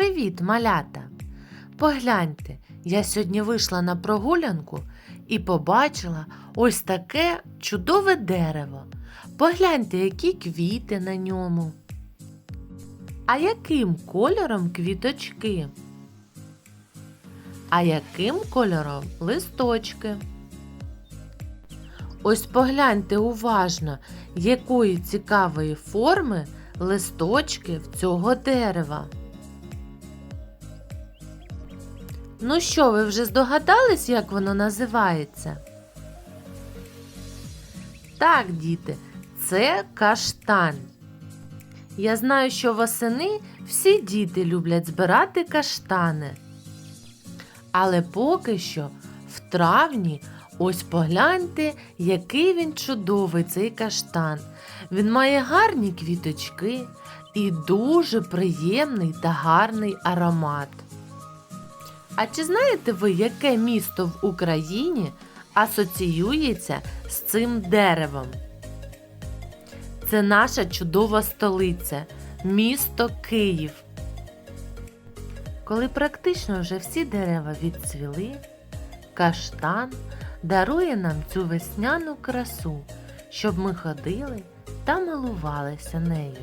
Привіт, малята! Погляньте, я сьогодні вийшла на прогулянку і побачила ось таке чудове дерево. Погляньте, які квіти на ньому. А яким кольором квіточки? А яким кольором листочки? Ось погляньте уважно, якої цікавої форми листочки в цього дерева. Ну що, ви вже здогадались, як воно називається? Так, діти, це каштан. Я знаю, що восени всі діти люблять збирати каштани. Але поки що в травні ось погляньте, який він чудовий цей каштан. Він має гарні квіточки і дуже приємний та гарний аромат. А чи знаєте ви, яке місто в Україні асоціюється з цим деревом? Це наша чудова столиця, місто Київ. Коли практично вже всі дерева відцвіли, каштан дарує нам цю весняну красу, щоб ми ходили та милувалися нею.